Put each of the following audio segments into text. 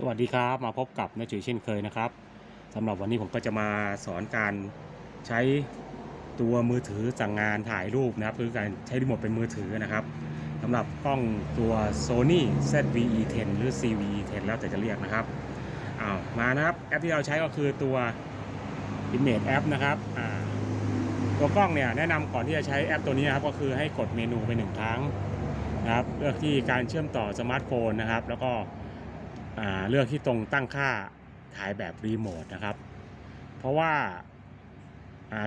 สวัสดีครับมาพบกับนจุยเช่นเคยนะครับสำหรับวันนี้ผมก็จะมาสอนการใช้ตัวมือถือสั่งงานถ่ายรูปนะครับคือการใช้รีโมทเป็นมือถือนะครับสำหรับกล้องตัว Sony ZVE10 หรือ CVE10 แล้วแต่จะเรียกนะครับอ้าวมานะครับแอปที่เราใช้ก็คือตัว Image App นะครับอ่าตัวกล้องเนี่ยแนะนำก่อนที่จะใช้แอปตัวนี้นะครับก็คือให้กดเมนูไปหนึ่งครั้งนะครับเลือกที่การเชื่อมต่อสมาร์ทโฟนนะครับ แล้วก็ เลือกที่ตรงตั้งค่าถ่ายแบบรีโมทนะครับ เพราะว่า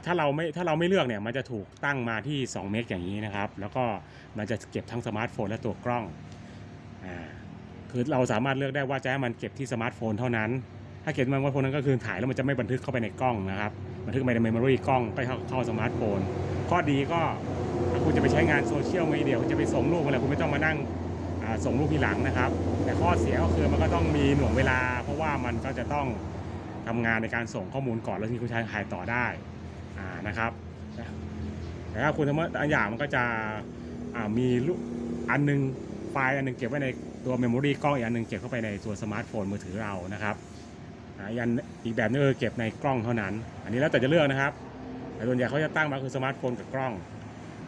ถ้าเราไม่ถ้าเราไม่เลือกเนี่ยมันจะถูกตั้งมาที่ 2 เมกอย่างนี้นะครับ แล้วก็มันจะเก็บทั้งสมาร์ทโฟนและตัวกล้องอ่าคือเราสามารถเลือกได้ว่าจะให้มันเก็บที่สมาร์ทโฟนเท่านั้น ถ้าเก็บสมาร์ทโฟนนั้นก็คือถ่ายแล้วมันจะไม่บันทึกเข้าไปในกล้องนะครับบันทึกไปในเมมโมรีกล้องก็เข้าเข้าสมาร์ทโฟนข้อดีก็คุณจะไปใช้งานโซเชียลมีเดียคุณจะไปส่งรูปอะไรคุณไม่ต้องมานั่ง ส่งรูปทีหลังนะครับ แต่ข้อเสียก็คือมันก็ต้องมีหน่วงเวลา เพราะว่ามันก็จะต้องทำงานในการส่งข้อมูลก่อนแล้วที่คุณใช้ถ่ายต่อได้นะครับแต่ถ้าคุณทำอันอย่างมันก็จะมีรูปอันหนึงไฟล์อันหนึงเก็บไว้ในตัวเมมโมรีกล้องอีกอันหนึงเก็บเข้าไปในตัวสมาร์ทโฟนมือถือเรานะครับอ่าอีกอันอีกแบบนึงคือเก็บในกล้องเท่านั้น อันนี้แล้วแต่จะเลือกนะครับแต่ส่วนใหญ่เขาจะตั้งมาคือสมาร์ทโฟนกับกล้อง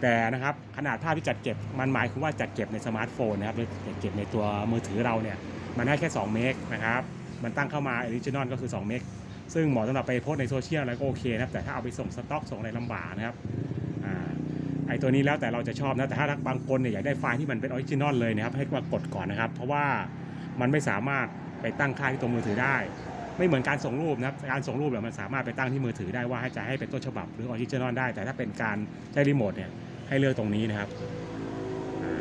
แต่นะครับขนาดภาพที่จัดเก็บมันหมายถึงว่าจัดเก็บในสมาร์ทโฟนนะครับหรือจัดเก็บในตัวมือถือเราเนี่ยมันได้แค่ 2 เมกนะครับมันตั้งเข้ามาออริจินอลก็คือ 2 เมกซึ่งเหมาะสำหรับไปโพสในโซเชียลอะไรก็โอเคนะครับแต่ถ้าเอาไปส่งสต็อกส่งอะไรลำบากนะครับอ่าไอตัวนี้แล้วแต่เราจะชอบนะแต่ถ้าบางคนเนี่ยอยากได้ไฟล์ที่มันเป็นออริจินอลเลยนะครับให้มากดก่อนนะครับ เพราะว่ามันไม่สามารถไปตั้งค่าที่ตัวมือถือได้ ไม่เหมือนการส่งรูปนะครับการส่งรูปเนี่ยมันสามารถไปตั้งที่มือถือได้ว่าให้จะให้เป็นต้นฉบับหรือออริจินอลได้ แต่ถ้าเป็นการใช้รีโมทเนี่ย ให้เลือกตรงนี้นะครับ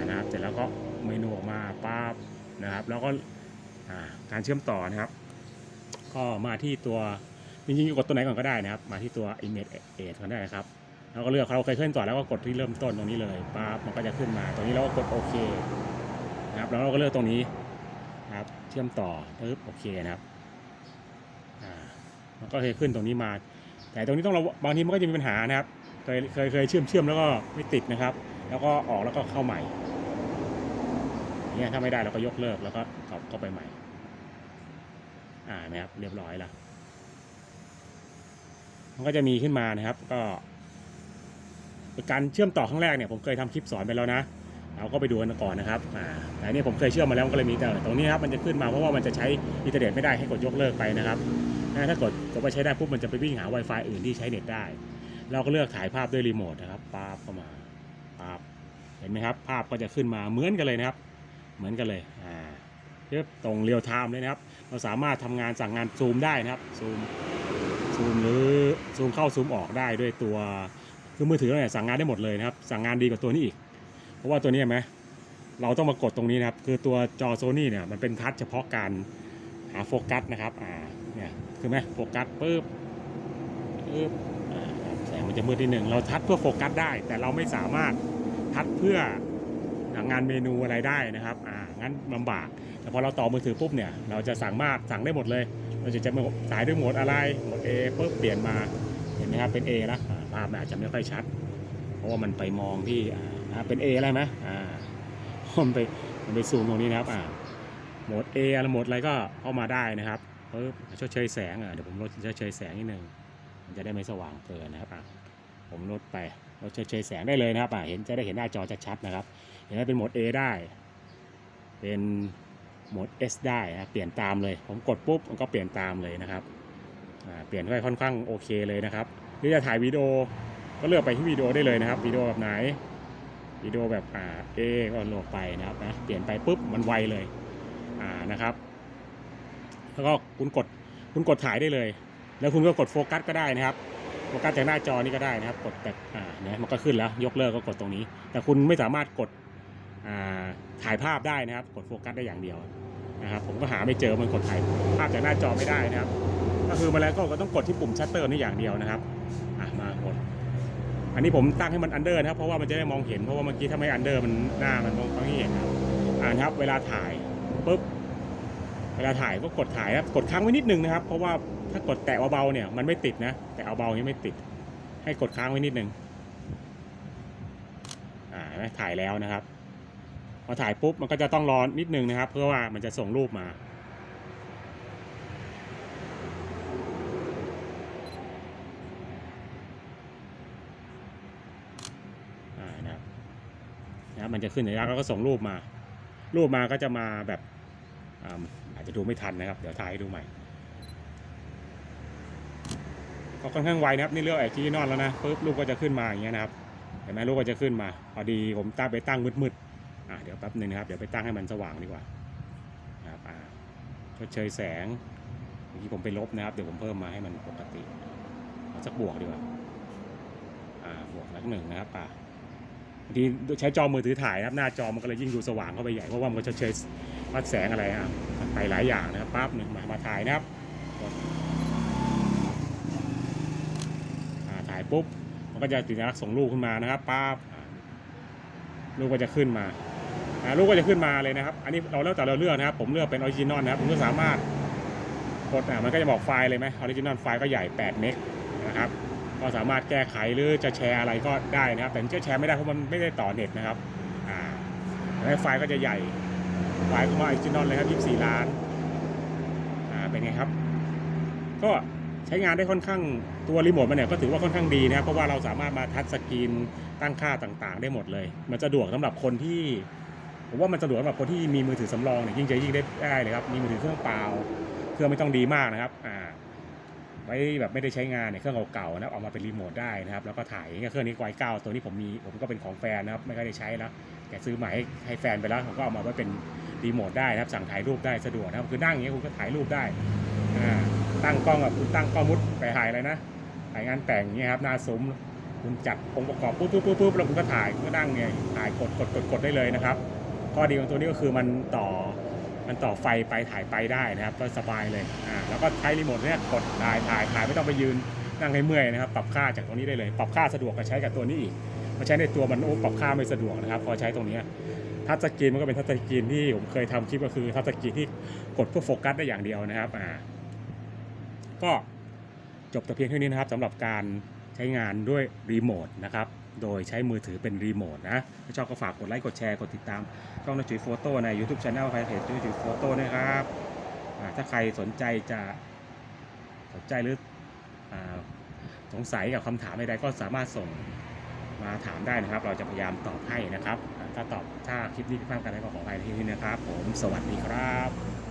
นะครับ เสร็จแล้วก็เมนูออกมาปั๊บนะครับ แล้วก็การเชื่อมต่อนะครับ ก็มาที่ตัวจริงๆกดตัวไหนก่อนก็ได้นะครับ มาที่ตัว image aid ก่อนได้นะครับแล้วก็เลือกเราเคยขึ้นก่อนแล้วก็กดที่เริ่มต้นตรงนี้เลยปั๊บมันก็จะขึ้นมาตรงนี้เราก็กดโอเคนะครับ แล้วเราก็เลือกตรงนี้นะครับ เชื่อมต่อปึ๊บโอเคนะครับอ่ามันก็เคยขึ้นตรงนี้มา แต่ตรงนี้ต้องเราบางทีมันก็จะมีปัญหานะครับ เคยเคยเคยเชื่อมเชื่อมแล้วก็ไม่ติดนะครับ แล้วก็ออกแล้วก็เข้าใหม่เนี่ยถ้าไม่ได้เราก็ยกเลิกแล้วก็กลับเข้าไปใหม่ อ่านะครับเรียบร้อยล้วมันก็จะมีขึ้นมานะครับ ก็การเชื่อมต่อครั้งแรกเนี่ยผมเคยทำคลิปสอนไปแล้วนะเราก็ไปดูกันก่อนนะครับอ่าแต่นี่ผมเคยเชื่อมมาแล้วก็เลยมีแต่ตรงนี้ครับมันจะขึ้นมาเพราะว่ามันจะใช้อินเทอร์เน็ตไม่ได้ให้กดยกเลิกไปนะครับถ้ากดกดไปใช้ได้ปุ๊บมันจะไปวิ่งหา Wi-Fi อื่นที่ใช้เน็ตได้ เราก็เลือกถ่ายภาพด้วยรีโมทนะครับปั๊บเข้ามาปั๊บเห็นไหมครับ ภาพก็จะขึ้นมาเหมือนกันเลยนะครับ เหมือนกันเลยอ่าเรียบตรงเรียลไทม์เลยนะครับ เราสามารถทำงานสั่งงานซูมได้นะครับซูมซูมหรือซูมเข้าซูมออกได้ด้วยตัวคือมือถือเนี่ยสั่งงานได้หมดเลยนะครับ สั่งงานดีกว่าตัวนี้อีก เพราะว่าตัวนี้ไหมเราต้องมากดตรงนี้นะครับ คือตัวจอโซนี่เนี่ยมันเป็นทัชเฉพาะการหาโฟกัสนะครับอ่าเนี่ยคือไหมโฟกัสปุ๊บปุ๊บ มันจะมืดนิดหนึ่งเราทัดเพื่อโฟกัสได้ แต่เราไม่สามารถทัดเพื่องานเมนูอะไรได้นะครับอ่างั้นลำบาก แต่พอเราต่อมือถือปุ๊บเนี่ยเราจะสั่งมากสั่งได้หมดเลย เราจะจะม่สายด้วยโหมดอะไรโหมด A ปุ๊บเปลี่ยนมาเห็นไหมครับเป็น A แล้วอ่าภาพมันอาจจะไม่ค่อยชัด เพราะว่ามันไปมองที่อ่านะครับเป็น A อะไรไหมอ่ามันไปมันไปซูมตรงนี้นะครับอ่าโหมด A อะไรโหมดอะไรก็เข้ามาได้นะครับปุ๊บชดเชยแสงอะเดี๋ยวผมลดชดเชยแสงนิดนึง มันจะได้ไม่สว่างเกินนะครับผมลดไปลดเฉยๆแสงได้เลยนะครับเห็นจะได้เห็นหน้าจอชัดๆนะครับ เห็นได้เป็นโหมด A ได้ เป็นโหมด S ได้นะเปลี่ยนตามเลย ผมกดปุ๊บมันก็เปลี่ยนตามเลยนะครับเปลี่ยนได้ค่อนข้างโอเคเลยนะครับหรือจะถ่ายวิดีโอก็เลือกไปที่วิดีโอได้เลยนะครับวิดีโอแบบไหนวิดีโอแบบอ่า A ก็เลือกไปนะครับนะเปลี่ยนไปปุ๊บมันไวเลยอ่านะครับ แล้วก็คุณกดคุณกดถ่ายได้เลย แล้วคุณก็กดโฟกัสก็ได้นะครับโฟกัสจากหน้าจอนี่ก็ได้นะครับ กดแบบอ่าเนี่ยมันก็ขึ้นแล้ว ยกเลิกก็กดตรงนี้ แต่คุณไม่สามารถกดอ่าถ่ายภาพได้นะครับ กดโฟกัสได้อย่างเดียวนะครับ ผมก็หาไม่เจอมันกดถ่ายภาพจากหน้าจอไม่ได้นะครับ ก็คือมาแล้วก็ต้องกดที่ปุ่มชัตเตอร์นี่อย่างเดียวนะครับอะมากดอันนี้ผมตั้งให้มันอันเดอร์นะครับ เพราะว่ามันจะได้มองเห็นเพราะว่าเมื่อกี้ถ้าไม่อันเดอร์มันหน้ามันมองไม่เห็นนะครับอ่านครับเวลาถ่ายปุ๊บเวลาถ่ายก็กดถ่ายครับกดค้างไว้นิดนึงนะครับ เพราะว่า ถ้ากดแตะเบาๆเนี่ยมันไม่ติดนะ แต่เอาเบาอนี้ไม่ติด ให้กดค้างไว้นิดนึงอ่าถ่ายแล้วนะครับพอถ่ายปุ๊บมันก็จะต้องรอนนิดนึงนะครับ เพื่อว่ามันจะส่งรูปมานะมันจะขึ้นสัญลัแล้วก็ส่งรูปมา รูปมาก็จะมาแบบอาจจะดูไม่ทันนะครับ เดี๋ยวถ่ายให้ดูใหม่ ก็ค่อนข้างไวนะครับนี่เลือกไอจีนอนแล้วนะปุ๊บรูปก็จะขึ้นมาอย่างเงี้ยนะครับเห็นไหมรูปก็จะขึ้นมา พอดีผมตั้งไปตั้งมืดๆอะเดี๋ยวแป๊บหนึงนะครับเดี๋ยวไปตั้งให้มันสว่างดีกว่านะครับอ่าชดเชยแสงเมื่อกี้ผมไปลบนะครับเดี๋ยวผมเพิ่มมาให้มันปกติเอาสักบวกดีกว่าอ่าบวกลักหนึ่งนะครับอ่าบางทีใช้จอมือถือถ่ายนะครับหน้าจอมันก็เลยยิ่งดูสว่างเข้าไปใหญ่เพราะว่ามันก็จะเชยวัดแสงอะไรอะไปหลายอย่างนะครับปั๊บหนึ่งมามาถ่ายนะครับกดอ่าถ่าย ปุ๊บมันก็จะติดลักษณ์ส่งรูปขึ้นมานะครับปั๊บอ่ารูปก็จะขึ้นมาอ่ารูปก็จะขึ้นมาเลยนะครับ อันนี้เราแล้วแต่เราเลือกนะครับ ผมเลือกเป็นออริจินอลนะครับผมก็สามารถกดอ่ามันก็จะบอกไฟล์เลยไหมออริจินอลไฟล์ก็ใหญ่8เมกนะครับก็สามารถแก้ไขหรือจะแชร์อะไรก็ได้นะครับ แต่จะแชร์ไม่ได้เพราะมันไม่ได้ต่อเน็ตนะครับอ่าแล้วไฟล์ก็จะใหญ่ไฟล์ก็มาออริจินอลเลยครับ24 ล้านอ่าเป็นไงครับ ก็ ใช้งานได้ค่อนข้างตัวรีโมทมันเนี่ยก็ถือว่าค่อนข้างดีนะครับเพราะว่าเราสามารถมาทัชสกรีนตั้งค่าต่างๆ ได้หมดเลย มันสะดวกสำหรับคนที่ผมว่ามันสะดวกสำหรับคนที่มีมือถือสำรองเนี่ยยิ่งจะยิ่งได้ได้เลยครับมีมือถือเครื่องเปล่าเครื่องไม่ต้องดีมากนะครับอ่าไว้แบบไม่ได้ใช้งานเนี่ยเครื่องเก่าๆนะครับเอามาเป็นรีโมทได้นะครับแล้วก็ถ่ายเครื่องนี้ไวเก้าตัวนี้ผมมีผมก็เป็นของแฟนนะครับไม่ค่อยได้ใช้แล้วแกซื้อใหม่ให้แฟนไปแล้วผมก็เอามาไว้เป็นรีโมทได้นะครับสั่งถ่ายรูปได้สะดวกนะครับคือนั่งอย่างเงี้ยคุณก็ถ่ายรูปได้ ตั้งกล้องแบบคุณตั้งกล้องมุดไปถ่ายอะไรนะถ่ายงานแต่งเงี้ยครับหน้าซุ้มคุณจัดองค์ประกอบปุ๊บปุ๊บปุ๊บปุ๊บแล้วคุณก็ถ่ายคุณก็นั่งเนี่ยถ่ายกดกดกดกดได้เลยนะครับข้อดีของตัวนี้ก็คือมันต่อมันต่อไฟไปถ่ายไปได้นะครับ ก็สบายเลยอ่าแล้วก็ใช้รีโมทเนี่ยกดถ่ายถ่ายถ่ายไม่ต้องไปยืนนั่งให้เมื่อยนะครับ ปรับค่าจากตรงนี้ได้เลย ปรับค่าสะดวกกับใช้กับตัวนี้อีกมาใช้ในตัวมันโอ้ปรับค่าไม่สะดวกนะครับ พอใช้ตรงนี้ทัชสกรีนมันก็เป็นทัชสกรีนที่ผมเคยทำคลิปก็คือทัชสกรีนที่กดเพื่อโฟกัสได้อย่างเดียวนะครับอ่า ก็จบแต่เพียงเท่านี้นะครับสำหรับการใช้งานด้วยรีโมทนะครับ โดยใช้มือถือเป็นรีโมทนะถ้าชอบก็ฝากกดไลค์ กดแชร์ กดติดตาม ช่องนจุยโฟโต้ใน YouTube Channel แฟนเพจนจุยโฟโต้ด้วยครับถ้าใครสนใจจะสนใจหรืออสงสัยกับคำถามใดๆก็สามารถส่งมาถามได้นะครับ เราจะพยายามตอบให้นะครับ ถ้าตอบถ้าคลิปนี้ผิดพลาดกันได้ก็ขออภัยที่นี่นะครับ ผมสวัสดีครับ